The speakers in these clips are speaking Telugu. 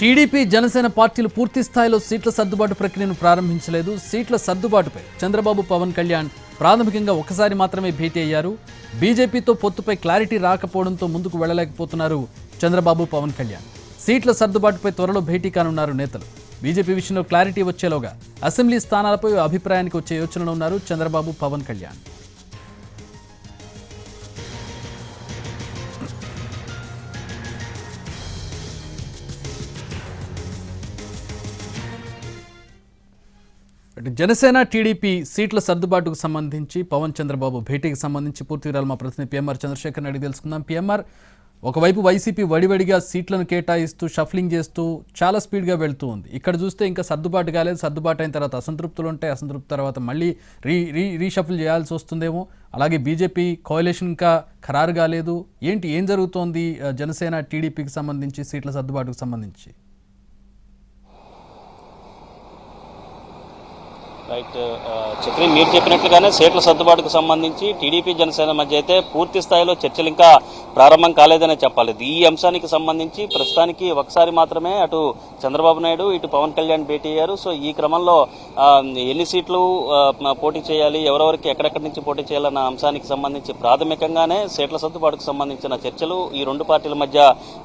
టీడీపీ జనసేన పార్టీలు పూర్తి స్థాయిలో సీట్ల సర్దుబాటు ప్రక్రియను ప్రారంభించలేదు. సీట్ల సర్దుబాటుపై చంద్రబాబు పవన్ కళ్యాణ్ ప్రాథమికంగా ఒకసారి మాత్రమే భేటీ అయ్యారు. బీజేపీతో పొత్తుపై క్లారిటీ రాకపోవడంతో ముందుకు వెళ్ళలేకపోతున్నారు చంద్రబాబు పవన్ కళ్యాణ్. సీట్ల సర్దుబాటుపై త్వరలో భేటీ కానున్నారు నేతలు. బీజేపీ విషయంలో క్లారిటీ వచ్చేలోగా అసెంబ్లీ స్థానాలపై అభిప్రాయానికి వచ్చే యోచనలో ఉన్నారు చంద్రబాబు పవన్ కళ్యాణ్. జనసేన టీడీపీ సీట్ల సర్దుబాటుకు సంబంధించి పవన్ చంద్రబాబు భేటీకి సంబంధించి పూర్తి వివరాలు మా ప్రతినిధి పిఎంఆర్ చంద్రశేఖర్ అడిగి తెలుసుకుందాం. పిఎంఆర్ ఒకవైపు వైసీపీ వడివడిగా సీట్లను కేటాయిస్తూ షఫ్లింగ్ చేస్తూ చాలా స్పీడ్గా వెళ్తూ ఉంది. ఇక్కడ చూస్తే ఇంకా సర్దుబాటు కాలేదు. సర్దుబాటు అయిన తర్వాత అసంతృప్తులు ఉంటాయి. అసంతృప్తి తర్వాత మళ్ళీ రీ రీ రీషఫిల్ చేయాల్సి వస్తుందేమో. అలాగే బీజేపీ కోయలేషన్ ఇంకా ఖరారు కాలేదు. ఏంటి ఏం జరుగుతోంది జనసేన టీడీపీకి సంబంధించి సీట్ల సర్దుబాటుకు సంబంధించి? రైట్ ఆ, చక్రి మీరు చెప్పినట్లుగానే సీట్ల సర్దుబాటుకు సంబంధించి టీడీపీ జనసేన మధ్య అయితే పూర్తి స్థాయిలో చర్చలు ఇంకా ప్రారంభం కాలేదనే చెప్పాలి. ఈ అంశానికి సంబంధించి ప్రస్తుతానికి ఒకసారి మాత్రమే అటు చంద్రబాబు నాయుడు ఇటు పవన్ కళ్యాణ్ భేటీ అయ్యారు. సో ఈ క్రమంలో ఎన్ని సీట్లు పోటీ చేయాలి ఎవరెవరికి ఎక్కడెక్కడి నుంచి పోటీ చేయాలన్న అంశానికి సంబంధించి ప్రాథమికంగానే సీట్ల సర్దుబాటుకు సంబంధించిన చర్చలు ఈ రెండు పార్టీల మధ్య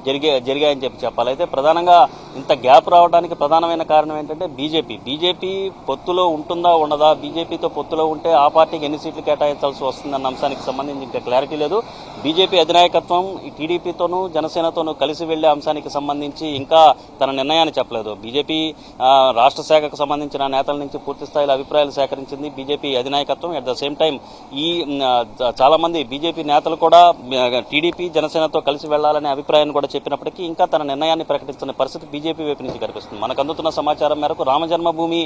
జరిగే జరిగాయని చెప్పి చెప్పాలి. అయితే ప్రధానంగా ఇంత గ్యాప్ రావడానికి ప్రధానమైన కారణం ఏంటంటే బీజేపీ. బీజేపీ పొత్తులో ఉంటుందా ఉండదా? బీజేపీతో పొత్తులో ఉంటే ఆ పార్టీకి ఎన్ని సీట్లు కేటాయించాల్సి వస్తుందన్న అంశానికి సంబంధించి ఇంకా క్లారిటీ లేదు. బీజేపీ అధినాయకత్వం ఈ టీడీపీతోనూ జనసేనతోనూ కలిసి వెళ్ళే అంశానికి సంబంధించి ఇంకా తన నిర్ణయాన్ని చెప్పలేదు. బీజేపీ రాష్ట్ర శాఖకు సంబంధించిన నేతల నుంచి పూర్తి స్థాయిలో అభిప్రాయాలు సేకరించింది బీజేపీ అధినాయకత్వం. అట్ ద సేమ్ టైం ఈ చాలామంది బీజేపీ నేతలు కూడా టీడీపీ జనసేనతో కలిసి వెళ్ళాలనే అభిప్రాయాన్ని కూడా చెప్పినప్పటికీ ఇంకా తన నిర్ణయాన్ని ప్రకటిస్తున్న పరిస్థితి బీజేపీ వైపు నుంచి కనిపిస్తుంది. మనకు అందుతున్న సమాచారం మేరకు రామజన్మభూమి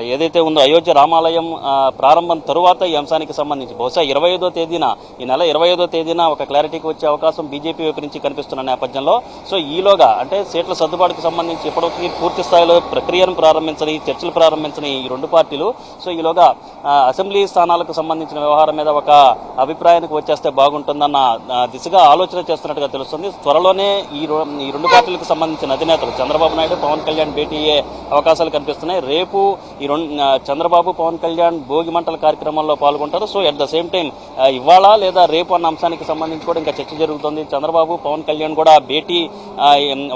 ఏదైతే ఉందో అయోధ్య రామాలయం ప్రారంభం తరువాత ఈ అంశానికి సంబంధించి బహుశా ఇరవై ఐదో తేదీన ఈ నెల ఇరవై ఐదో తేదీన ఒక క్లారిటీకి వచ్చే అవకాశం బీజేపీ వైపు నుంచి కనిపిస్తున్న నేపథ్యంలో. సో ఈలోగా అంటే సీట్ల సర్దుబాటుకు సంబంధించి ఇప్పటికీ పూర్తి స్థాయిలో ప్రక్రియను ప్రారంభించని చర్చలు ప్రారంభించని ఈ రెండు పార్టీలు సో ఈలోగా అసెంబ్లీ స్థానాలకు సంబంధించిన వ్యవహారం మీద ఒక అభిప్రాయానికి వచ్చేస్తే బాగుంటుందన్న దిశగా ఆలోచన చేస్తున్నట్టుగా తెలుస్తుంది. త్వరలోనే ఈ రో- ఈ రెండు పార్టీలకు సంబంధించిన అధినేతలు చంద్రబాబు నాయుడు పవన్ కళ్యాణ్ భేటీ అయ్యే అవకాశాలు కనిపిస్తున్నాయి. రేపు ఈ రెండు చంద్రబాబు పవన్ కళ్యాణ్ భోగి మంటల కార్యక్రమంలో పాల్గొంటారు. So at the same time ఇవాళ లేదా రేపు అన్న అంశానికి సంబంధించి కూడా ఇంకా చర్చ జరుగుతుంది. చంద్రబాబు పవన్ కళ్యాణ్ కూడా భేటీ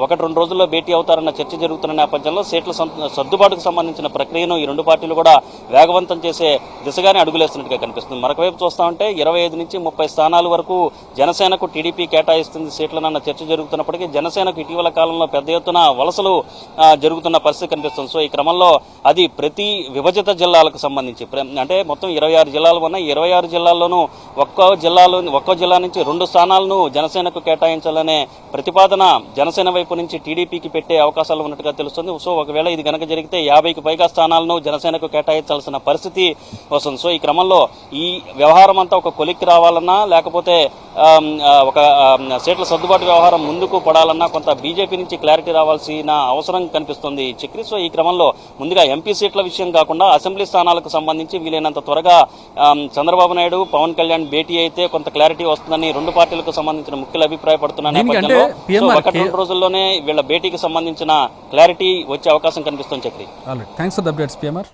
ఒకటి రెండు రోజుల్లో భేటీ అవుతారన్న చర్చ జరుగుతున్న నేపథ్యంలో సీట్ల సర్దుబాటుకు సంబంధించిన ప్రక్రియను ఈ రెండు పార్టీలు కూడా వేగవంతం చేసే దిశగానే అడుగులేస్తున్నట్టుగా కనిపిస్తుంది. మరొక చూస్తామంటే ఇరవై ఐదు నుంచి ముప్పై స్థానాల వరకు జనసేనకు టీడీపీ కేటాయిస్తుంది సీట్లనన్న చర్చ జరుగుతున్నప్పటికీ జనసేనకు ఇటీవల కాలంలో పెద్ద ఎత్తున వలసలు జరుగుతున్న పరిస్థితి కనిపిస్తుంది. సో ఈ క్రమంలో అది ప్రతి విభజిత జిల్లాలకు సంబంధించి అంటే మొత్తం ఇరవై ఆరు జిల్లాలు ఉన్నాయి ఇరవై ఆరు జిల్లాల్లోనూ ఒక్కో జిల్లాలో ఒక్కో జిల్లా నుంచి రెండు స్థానాలను జనసేనకు కేటాయించాలనే ప్రతిపాదన జనసేన వైపు నుంచి టీడీపీకి పెట్టే అవకాశాలు ఉన్నట్టుగా తెలుస్తుంది. సో ఒకవేళ ఇది గనక జరిగితే యాభైకి పైగా స్థానాలను జనసేనకు కేటాయించాల్సిన పరిస్థితి వస్తుంది. సో ఈ క్రమంలో ఈ వ్యవహారం అంతా ఒక కొలిక్కి రావాలన్నా లేకపోతే ఒక సీట్ల సర్దుబాటు వ్యవహారం ముందుకు పడాలన్నా కొంత బీజేపీ నుంచి క్లారిటీ రావాల్సిన అవసరం కనిపిస్తుంది చక్రి. సో ఈ క్రమంలో ముందుగా ఎంపీ సీట్ల విషయం కాకుండా అసెంబ్లీ స్థానాలకు సంబంధించి వీలైనంత త్వరగా చంద్రబాబు నాయుడు పవన్ కళ్యాణ్ భేటీ అయితే కొంత క్లారిటీ వస్తుందని రెండు పార్టీలకు సంబంధించిన ముఖ్యులు అభిప్రాయపడుతున్న నేపథ్యంలో రెండు రోజుల్లోనే వీళ్ళ భేటీకి సంబంధించిన క్లారిటీ వచ్చే అవకాశం కనిపిస్తుంది Chakri. Thanks for the updates PMR